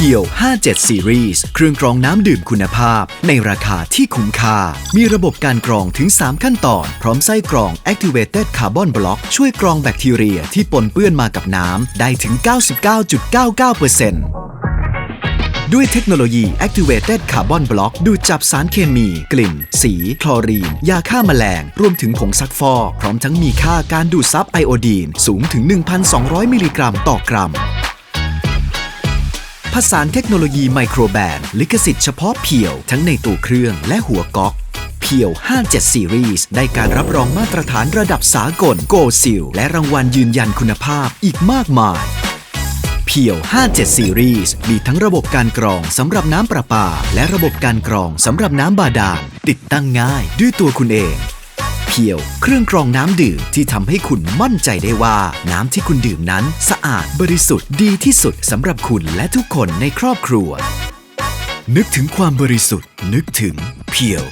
พียว 57 Series เครื่องกรองน้ำดื่มคุณภาพ ในราคาที่คุ้มค่า มีระบบการกรองถึง 3 ขั้นตอน พร้อมไส้กรอง Activated Carbon Block ช่วยกรองแบคทีเรียที่ปนเปื้อนมากับน้ำ ได้ถึง 99.99%ด้วยเทคโนโลยี Activated Carbon Block ดูดจับสารเคมี กลิ่น สี คลอรีน ยาฆ่าแมลง รวมถึงผงซักฟอกพร้อมทั้งมีค่าการดูดซับไอโอดีน สูงถึง 1,200 มิลลิกรัมต่อกรัม ผสานเทคโนโลยีไมโครแบนลิขสิทธิ์เฉพาะเพียว ทั้งในตัวเครื่องและหัวก๊อกเพียว 57 Series ได้การรับรองมาตรฐานระดับสากล Go Seal และรางวัลยืนยันคุณภาพอีกมากมาย เพียว 57 Series มีทั้งระบบการกรองสำหรับน้ำประปา และระบบการกรองสำหรับน้ำบาดาลติดตั้งง่ายด้วยตัวคุณเอง พียว เครื่องกรองน้ำดื่มที่ทำให้คุณมั่นใจได้ว่า น้ำที่คุณดื่มนั้นสะอาดบริสุทธิ์ดีที่สุดสำหรับคุณและทุกคนในครอบครัว นึกถึงความบริสุทธิ์ นึกถึงเพียว